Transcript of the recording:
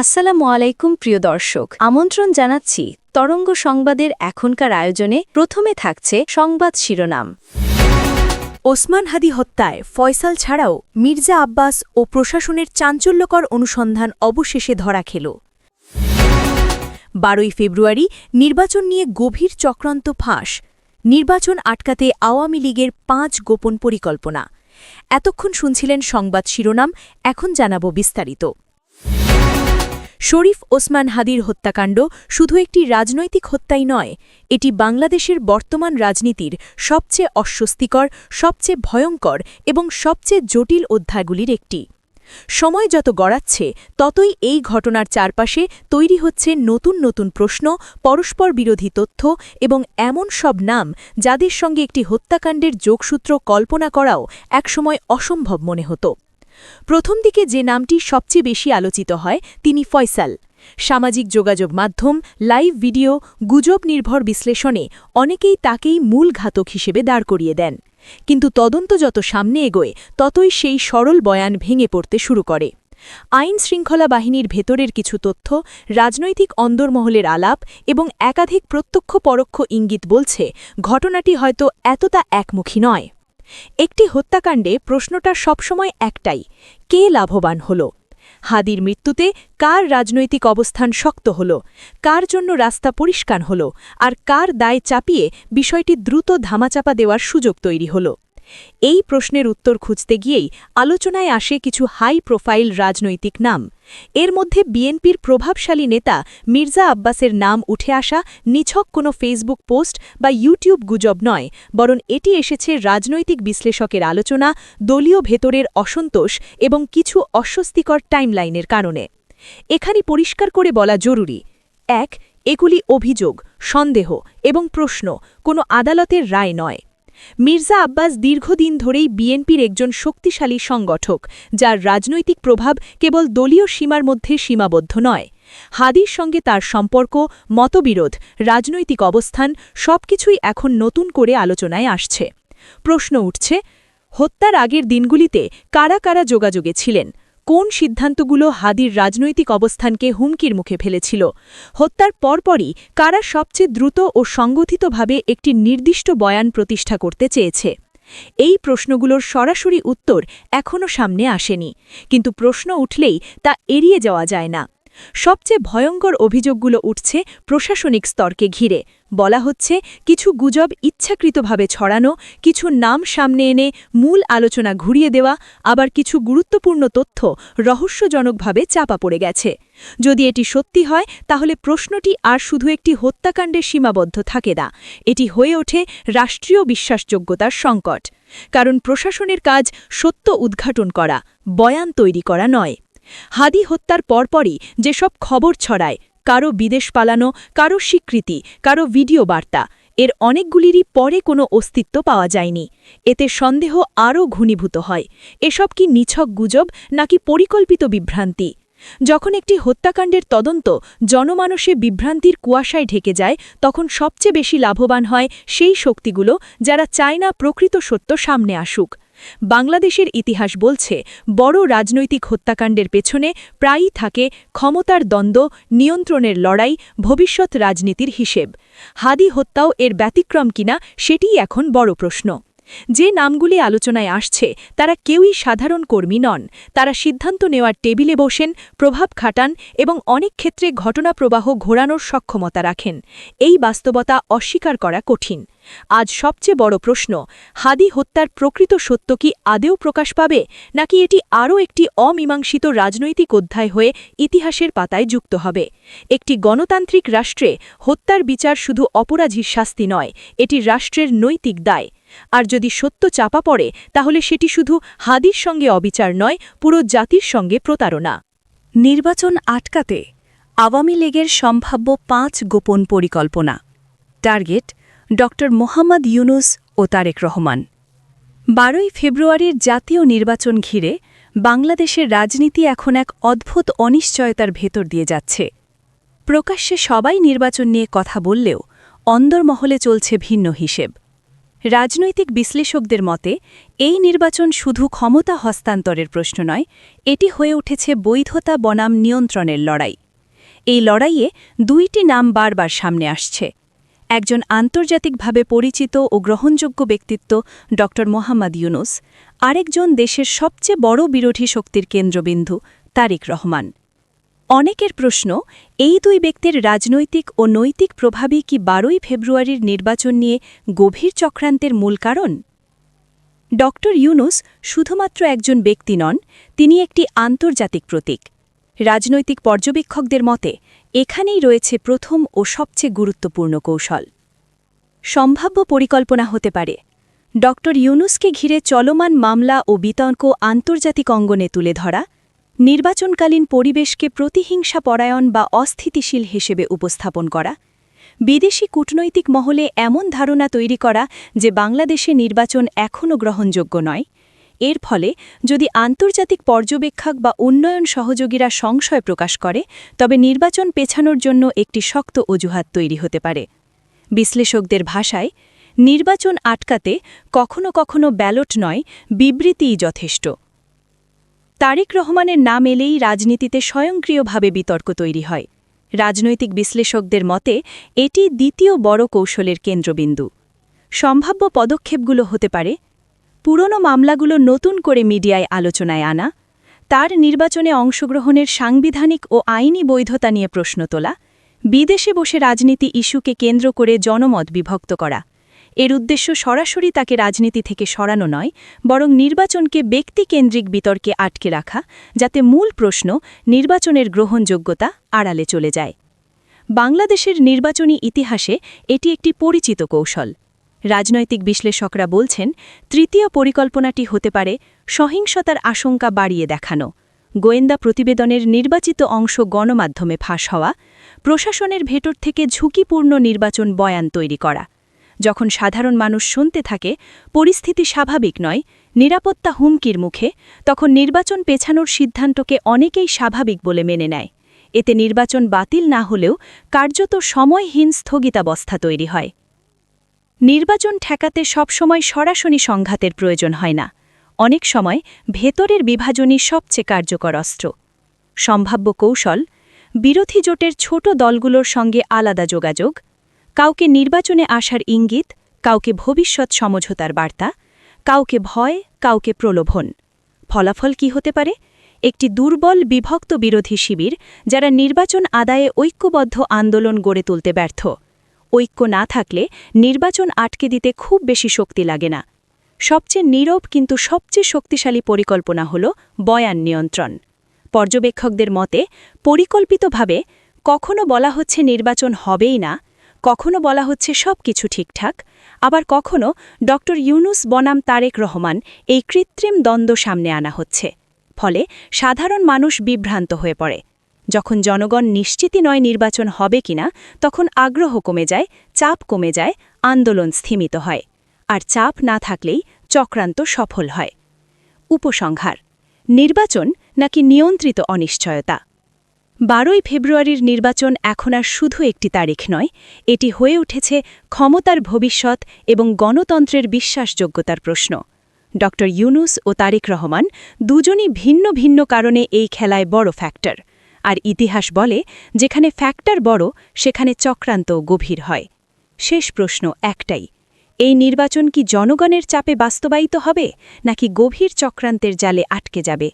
আসসালামু আলাইকুম, প্রিয় দর্শক। আমন্ত্রণ জানাচ্ছি তরঙ্গ সংবাদের এখনকার আয়োজনে। প্রথমে থাকছে সংবাদ শিরোনাম। ওসমান হাদি হত্যায় ফয়সাল ছাড়াও মির্জা আব্বাস ও প্রশাসনের চাঞ্চল্যকর অনুসন্ধান অবশেষে ধরা খেল। বারোই ফেব্রুয়ারি নির্বাচন নিয়ে গভীর চক্রান্ত ফাঁস। নির্বাচন আটকাতে আওয়ামী লীগের পাঁচ গোপন পরিকল্পনা। এতক্ষণ শুনছিলেন সংবাদ শিরোনাম, এখন জানাব বিস্তারিত। শরীফ ওসমান হাদির হত্যাকাণ্ড শুধু একটি রাজনৈতিক হত্যাই নয়, এটি বাংলাদেশের বর্তমান রাজনীতির সবচেয়ে অস্বস্তিকর, সবচেয়ে ভয়ঙ্কর এবং সবচেয়ে জটিল অধ্যায়গুলির একটি। সময় যত গড়াচ্ছে, ততই এই ঘটনার চারপাশে তৈরি হচ্ছে নতুন নতুন প্রশ্ন, পরস্পর বিরোধী তথ্য এবং এমন সব নাম যাদের সঙ্গে একটি হত্যাকাণ্ডের যোগসূত্র কল্পনা করাও একসময় অসম্ভব মনে হতো। প্রথম দিকে যে নামটি সবচেয়ে বেশি আলোচিত হয়, তিনি ফয়সাল। সামাজিক যোগাযোগ মাধ্যম, লাইভ ভিডিও, গুজব নির্ভর বিশ্লেষণে অনেকেই তাকেই মূল ঘাতক হিসেবে দাঁড় করিয়ে দেন। কিন্তু তদন্ত যত সামনে এগোয়, ততই সেই সরল বয়ান ভেঙে পড়তে শুরু করে। আইন শৃঙ্খলা বাহিনীর ভেতরের কিছু তথ্য, রাজনৈতিক অন্দরমহলের আলাপ এবং একাধিক প্রত্যক্ষ পরোক্ষ ইঙ্গিত বলছে, ঘটনাটি হয়তো এতটা একমুখী নয়। একটি হত্যাকাণ্ডে প্রশ্নটা সবসময় একটাই, কে লাভবান হল? হাদির মৃত্যুতে কার রাজনৈতিক অবস্থান শক্ত হল? কার জন্য রাস্তা পরিষ্কার হল? আর কার দায় চাপিয়ে বিষয়টি দ্রুত ধামাচাপা দেওয়ার সুযোগ তৈরি হল? এই প্রশ্নের উত্তর খুঁজতে গিয়েই আলোচনায় আসে কিছু হাই প্রোফাইল রাজনৈতিক নাম। এর মধ্যে বিএনপির প্রভাবশালী নেতা মির্জা আব্বাসের নাম উঠে আসা নিছক কোনো ফেসবুক পোস্ট বা ইউটিউব গুজব নয়, বরং এটি এসেছে রাজনৈতিক বিশ্লেষকের আলোচনা, দলীয় ভেতরের অসন্তোষ এবং কিছু অস্বস্তিকর টাইমলাইনের কারণে। এখানে পরিষ্কার করে বলা জরুরি, এক, এগুলি অভিযোগ, সন্দেহ এবং প্রশ্ন, কোনো আদালতের রায় নয়। মির্জা আব্বাস দীর্ঘদিন ধরেই বিএনপির একজন শক্তিশালী সংগঠক, যার রাজনৈতিক প্রভাব কেবল দলীয় সীমার মধ্যে সীমাবদ্ধ নয়। হাদির সঙ্গে তার সম্পর্ক, মতবিরোধ, রাজনৈতিক অবস্থান সবকিছুই এখন নতুন করে আলোচনায় আসছে। প্রশ্ন উঠছে, হত্যার আগের দিনগুলিতে কারা কারা যোগাযোগে ছিলেন? কোন সিদ্ধান্তগুলো হাদির রাজনৈতিক অবস্থানকে হুমকির মুখে ফেলেছিল? হত্যার পরপরই কারা সবচেয়ে দ্রুত ও সংগঠিতভাবে একটি নির্দিষ্ট বয়ান প্রতিষ্ঠা করতে চেয়েছে? এই প্রশ্নগুলোর সরাসরি উত্তর এখনও সামনে আসেনি, কিন্তু প্রশ্ন উঠলেই তা এড়িয়ে যাওয়া যায় না। সবচেয়ে ভয়ঙ্কর অভিযোগগুলো উঠছে প্রশাসনিক স্তরকে ঘিরে। বলা হচ্ছে, কিছু গুজব ইচ্ছাকৃতভাবে ছড়ানো, কিছু নাম সামনে এনে মূল আলোচনা ঘুরিয়ে দেওয়া, আবার কিছু গুরুত্বপূর্ণ তথ্য রহস্যজনকভাবে চাপা পড়ে গেছে। যদি এটি সত্যি হয়, তাহলে প্রশ্নটি আর শুধু একটি হত্যাকাণ্ডে সীমাবদ্ধ থাকে না। এটি হয়ে ওঠে রাষ্ট্রীয় বিশ্বাসযোগ্যতার সংকট। কারণ প্রশাসনের কাজ সত্য উদ্ঘাটন করা, বয়ান তৈরি করা নয়। হাদি হত্যার পরপরই যেসব খবর ছড়ায়, কারও বিদেশ পালানো, কারও স্বীকৃতি, কারও ভিডিও বার্তা, এর অনেকগুলিরই পরে কোনো অস্তিত্ব পাওয়া যায়নি। এতে সন্দেহ আরও ঘনীভূত হয়। এসব কি নিছক গুজব নাকি পরিকল্পিত বিভ্রান্তি? যখন একটি হত্যাকাণ্ডের তদন্ত জনমানসে বিভ্রান্তির কুয়াশায় ঢেকে যায়, তখন সবচেয়ে বেশি লাভবান হয় সেই শক্তিগুলো যারা চায় না প্রকৃত সত্য সামনে আসুক। বাংলাদেশের ইতিহাস বলছে, বড় রাজনৈতিক হত্যাকাণ্ডের পেছনে প্রায়ই থাকে ক্ষমতার দ্বন্দ্ব, নিয়ন্ত্রণের লড়াই, ভবিষ্যৎ রাজনীতির হিসেব। হাদি হত্যাও এর ব্যতিক্রম কিনা, সেটিই এখন বড় প্রশ্ন। যে নামগুলি আলোচনায় আসছে, তারা কেউই সাধারণ কর্মী নন। তারা সিদ্ধান্ত নেওয়ার টেবিলে বসেন, প্রভাব খাটান এবং অনেক ক্ষেত্রে ঘটনা প্রবাহ ঘোরানোর সক্ষমতা রাখেন। এই বাস্তবতা অস্বীকার করা কঠিন। আজ সবচেয়ে বড় প্রশ্ন, হাদি হত্যার প্রকৃত সত্য কি আদেও প্রকাশ পাবে, নাকি এটি আরও একটি অমীমাংসিত রাজনৈতিক অধ্যায় হয়ে ইতিহাসের পাতায় যুক্ত হবে? একটি গণতান্ত্রিক রাষ্ট্রে হত্যার বিচার শুধু অপরাধীর শাস্তি নয়, এটি রাষ্ট্রের নৈতিক দায়। আর যদি সত্য চাপা পড়ে, তাহলে সেটি শুধু হাদির সঙ্গে অবিচার নয়, পুরো জাতির সঙ্গে প্রতারণা। নির্বাচন আটকাতে আওয়ামী লীগের সম্ভাব্য পাঁচ গোপন পরিকল্পনা। টার্গেট, ড. মোহাম্মদ ইউনুস ও তারেক রহমান। বারোই ফেব্রুয়ারির জাতীয় নির্বাচন ঘিরে বাংলাদেশের রাজনীতি এখন এক অদ্ভুত অনিশ্চয়তার ভেতর দিয়ে যাচ্ছে। প্রকাশ্যে সবাই নির্বাচন নিয়ে কথা বললেও অন্দরমহলে চলছে ভিন্ন হিসেব। রাজনৈতিক বিশ্লেষকদের মতে, এই নির্বাচন শুধু ক্ষমতা হস্তান্তরের প্রশ্ন নয়, এটি হয়ে উঠেছে বৈধতা বনাম নিয়ন্ত্রণের লড়াই। এই লড়াইয়ে দুইটি নাম বারবার সামনে আসছে। একজন আন্তর্জাতিকভাবে পরিচিত ও গ্রহণযোগ্য ব্যক্তিত্ব ড. মোহাম্মদ ইউনুস, আরেকজন দেশের সবচেয়ে বড় বিরোধী শক্তির কেন্দ্রবিন্দু তারিক রহমান। অনেকের প্রশ্ন, এই দুই ব্যক্তির রাজনৈতিক ও নৈতিক প্রভাবই কি বারোই ফেব্রুয়ারির নির্বাচন নিয়ে গভীর চক্রান্তের মূল কারণ? ড. ইউনুস শুধুমাত্র একজন ব্যক্তি নন, তিনি একটি আন্তর্জাতিক প্রতীক। রাজনৈতিক পর্যবেক্ষকদের মতে, এখানেই রয়েছে প্রথম ও সবচেয়ে গুরুত্বপূর্ণ কৌশল। সম্ভাব্য পরিকল্পনা হতে পারে। ড. ইউনুসকে ঘিরে চলমান মামলা ও বিতর্ক আন্তর্জাতিক অঙ্গনে তুলে ধরা নির্বাচনকালীন পরিবেশকে প্রতিহিংসা পরায়ণ বা অস্থিতিশীল হিসেবে উপস্থাপন করা, বিদেশি কূটনৈতিক মহলে এমন ধারণা তৈরি করা যে বাংলাদেশে নির্বাচন এখনও গ্রহণযোগ্য নয়, এর ফলে যদি আন্তর্জাতিক পর্যবেক্ষক বা উন্নয়ন সহযোগীরা সংশয় প্রকাশ করে, তবে নির্বাচন পেছানোর জন্য একটি শক্ত অজুহাত তৈরি হতে পারে। বিশ্লেষকদের ভাষায়, নির্বাচন আটকাতে কখনো কখনো ব্যালট নয়, বিবৃতিই যথেষ্ট। তারেক রহমানের নাম এলেই রাজনীতিতে স্বয়ংক্রিয়ভাবে বিতর্ক তৈরি হয়। রাজনৈতিক বিশ্লেষকদের মতে, এটি দ্বিতীয় বড় কৌশলের কেন্দ্রবিন্দু। সম্ভাব্য পদক্ষেপগুলো হতে পারে, পুরনো মামলাগুলো নতুন করে মিডিয়ায় আলোচনায় আনা, তার নির্বাচনে অংশগ্রহণের সাংবিধানিক ও আইনি বৈধতা নিয়ে প্রশ্ন তোলা, বিদেশে বসে রাজনীতি ইস্যুকে কেন্দ্র করে জনমত বিভক্ত করা। এর উদ্দেশ্য সরাসরি তাকে রাজনীতি থেকে সরানো নয়, বরং নির্বাচনকে ব্যক্তিকেন্দ্রিক বিতর্কে আটকে রাখা, যাতে মূল প্রশ্ন নির্বাচনের গ্রহণযোগ্যতা আড়ালে চলে যায়। বাংলাদেশের নির্বাচনী ইতিহাসে এটি একটি পরিচিত কৌশল। রাজনৈতিক বিশ্লেষকরা বলছেন, তৃতীয় পরিকল্পনাটি হতে পারে সহিংসতার আশঙ্কা বাড়িয়ে দেখানো, গোয়েন্দা প্রতিবেদনের নির্বাচিত অংশ গণমাধ্যমে ফাঁস হওয়া, প্রশাসনের ভেতর থেকে ঝুঁকিপূর্ণ নির্বাচন বয়ান তৈরি করা। যখন সাধারণ মানুষ শুনতে থাকে, পরিস্থিতি স্বাভাবিক নয়, নিরাপত্তা হুমকির মুখে, তখন নির্বাচন পেছানোর সিদ্ধান্তকে অনেকেই স্বাভাবিক বলে মেনে নেয়। এতে নির্বাচন বাতিল না হলেও কার্যত সময়হীন স্থগিতাবস্থা তৈরি হয়। নির্বাচন ঠেকাতে সবসময় সরাসরি সংঘাতের প্রয়োজন হয় না। অনেক সময় ভেতরের বিভাজনই সবচেয়ে কার্যকর অস্ত্র। সম্ভাব্য কৌশল, বিরোধী জোটের ছোট দলগুলোর সঙ্গে আলাদা যোগাযোগ কাউকে নির্বাচনে আসার ইঙ্গিত, কাউকে ভবিষ্যৎ সমঝোতার বার্তা, কাউকে ভয়, কাউকে প্রলোভন। ফলাফল কি হতে পারে? একটি দুর্বল বিভক্ত বিরোধী শিবির যারা নির্বাচন আদায়ে ঐক্যবদ্ধ আন্দোলন গড়ে তুলতে ব্যর্থ। ঐক্য না থাকলে নির্বাচন আটকে দিতে খুব বেশি শক্তি লাগে না। সবচেয়ে নীরব কিন্তু সবচেয়ে শক্তিশালী পরিকল্পনা হল বয়ান নিয়ন্ত্রণ। পর্যবেক্ষকদের মতে, পরিকল্পিতভাবে কখনো বলা হচ্ছে নির্বাচন হবেই না কখনো বলা হচ্ছে সব কিছু ঠিকঠাক, আবার কখনো ড ইউনুস বনাম তারেক রহমান এই কৃত্রিম দ্বন্দ্ব সামনে আনা হচ্ছে। ফলে সাধারণ মানুষ বিভ্রান্ত হয়ে পড়ে। যখন জনগণ নিশ্চিতই নয় নির্বাচন হবে কিনা, তখন আগ্রহ কমে যায়, চাপ কমে যায়, আন্দোলন স্থিমিত হয়। আর চাপ না থাকলেই চক্রান্ত সফল হয়। উপসংহার, নির্বাচন নাকি নিয়ন্ত্রিত অনিশ্চয়তা? বারোই ফেব্রুয়ারির নির্বাচন এখন আর শুধু একটি তারিখ নয়, এটি হয়ে উঠেছে ক্ষমতার ভবিষ্যৎ এবং গণতন্ত্রের বিশ্বাসযোগ্যতার প্রশ্ন। ড. ইউনুস ও তারিক রহমান দুজনই ভিন্ন ভিন্ন কারণে এই খেলায় বড় ফ্যাক্টর আর ইতিহাস বলে, যেখানে ফ্যাক্টর বড়, সেখানে চক্রান্ত গভীর হয়। শেষ প্রশ্ন একটাই, এই নির্বাচন কি জনগণের চাপে বাস্তবায়িত হবে, নাকি গভীর চক্রান্তের জালে আটকে যাবে?